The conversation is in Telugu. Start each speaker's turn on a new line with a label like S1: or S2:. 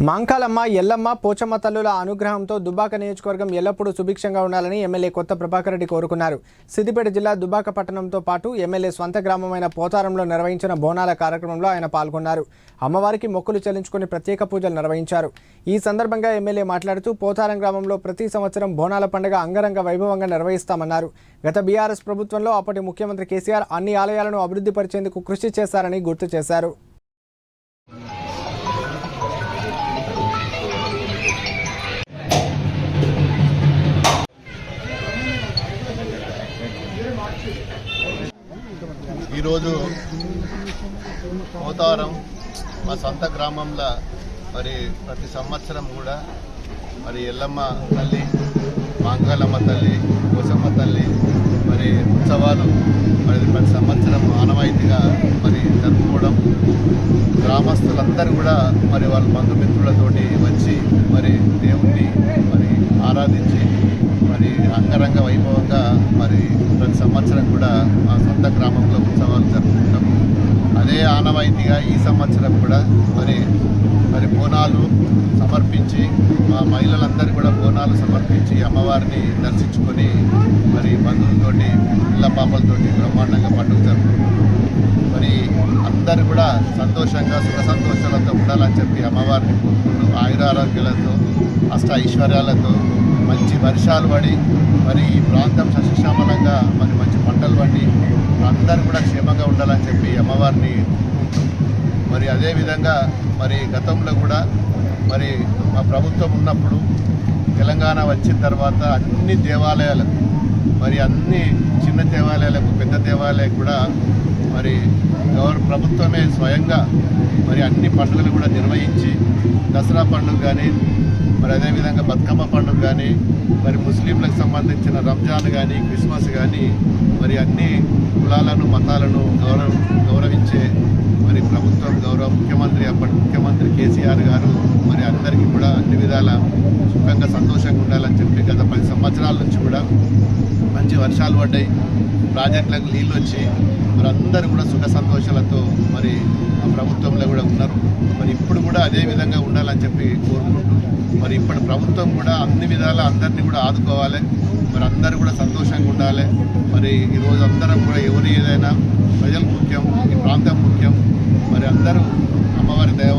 S1: మాంకాలమ్మ ఎల్లమ్మ పోచమ్మ తల్లుల అనుగ్రహంతో దుబాక నియోజకవర్గం ఎల్లప్పుడూ సుభిక్షంగా ఉండాలని ఎమ్మెల్యే కొత్త ప్రభాకర్ రెడ్డి కోరుకున్నారు. సిద్దిపేట జిల్లా దుబ్బాక పట్టణంతో పాటు ఎమ్మెల్యే స్వంత గ్రామమైన పోతారంలో నిర్వహించిన బోనాల కార్యక్రమంలో ఆయన పాల్గొన్నారు. అమ్మవారికి మొక్కులు చెల్లించుకుని ప్రత్యేక పూజలు నిర్వహించారు. ఈ సందర్భంగా ఎమ్మెల్యే మాట్లాడుతూ పోతారం గ్రామంలో ప్రతి సంవత్సరం బోనాల పండుగ అంగరంగ వైభవంగా నిర్వహిస్తామన్నారు. గత బీఆర్ఎస్ ప్రభుత్వంలో అప్పటి ముఖ్యమంత్రి కేసీఆర్ అన్ని ఆలయాలను అభివృద్ధి పరిచేందుకు కృషి చేశారని గుర్తు చేశారు.
S2: ఈరోజు పోతారం మా సొంత గ్రామంలో మరి ప్రతి సంవత్సరం కూడా మరి ఎల్లమ్మ తల్లి మాంగళమ్మ తల్లి కోసమ్మ తల్లి మరి ఉత్సవాలు మరి ప్రతి సంవత్సరం ఆనవాయితీగా మరి జరుపుకోవడం. గ్రామస్తులందరూ కూడా మరి వాళ్ళ బంధుమిత్రులతోటి వచ్చి మరి దేవుణ్ణి మరి ఆరాధించి మరి అంగరంగ వైభవంగా మరి ప్రతి సంవత్సరం కూడా మా సొంత గ్రామంలో ఉత్సవాలు జరుపుకుంటాం అదే ఆనవాయితీగా ఈ సంవత్సరం కూడా మరి మరి బోనాలు సమర్పించి మా మహిళలందరూ కూడా బోనాలు సమర్పించి అమ్మవారిని దర్శించుకొని మరి బంధువులతోటి పిల్ల పాపలతోటి బ్రహ్మాండంగా పండుగ అందరూ కూడా సంతోషంగా సుఖ సంతోషాలతో ఉండాలని చెప్పి అమ్మవారిని కోరుకుంటూ ఆయురారోగ్యాలతో అష్ట ఐశ్వర్యాలతో మంచి వర్షాలు పడి మరి ఈ ప్రాంతం సస్యశ్యామలంగా మరి మంచి పంటలు పండి అందరూ కూడా క్షేమంగా ఉండాలని చెప్పి అమ్మవారిని మరి అదేవిధంగా మరి గతంలో కూడా మరి మా ప్రభుత్వం ఉన్నప్పుడు తెలంగాణ వచ్చిన తర్వాత అన్ని దేవాలయాలకు మరి అన్ని చిన్న దేవాలయాలకు పెద్ద దేవాలయాలకు కూడా ప్రభుత్వమే స్వయంగా మరి అన్ని పండుగలు కూడా నిర్వహించి దసరా పండుగ కానీ మరి అదేవిధంగా బతుకమ్మ పండుగ కానీ మరి ముస్లింలకు సంబంధించిన రంజాన్ కానీ క్రిస్మస్ కానీ మరి అన్ని కులాలను మతాలను గౌరవ గౌరవించే మరి ప్రభుత్వం గౌరవ ముఖ్యమంత్రి అప్పటి ముఖ్యమంత్రి కేసీఆర్ గారు మరి అందరికీ కూడా అన్ని విధాల సుఖంగా సంతోషంగా ఉండాలని చెప్పి గత పది సంవత్సరాల నుంచి కూడా మంచి వర్షాలు పడ్డాయి. ప్రాజెక్టులకు నీళ్ళు వచ్చి మరి అందరూ కూడా సుఖ సంతోషాలతో మరి ఆ ప్రభుత్వంలో కూడా ఉన్నారు. మరి ఇప్పుడు కూడా అదే విధంగా ఉండాలని చెప్పి కోరుకుంటూ మరి ఇప్పటి ప్రభుత్వం కూడా అన్ని విధాల అందరినీ కూడా ఆదుకోవాలి. మరి అందరూ కూడా సంతోషంగా ఉండాలి. మరి ఈరోజు అందరం కూడా ఎవరు ఏదైనా ప్రజలు ముఖ్యం ఈ ప్రాంతం ముఖ్యం మరి అందరూ అమ్మవారి దయ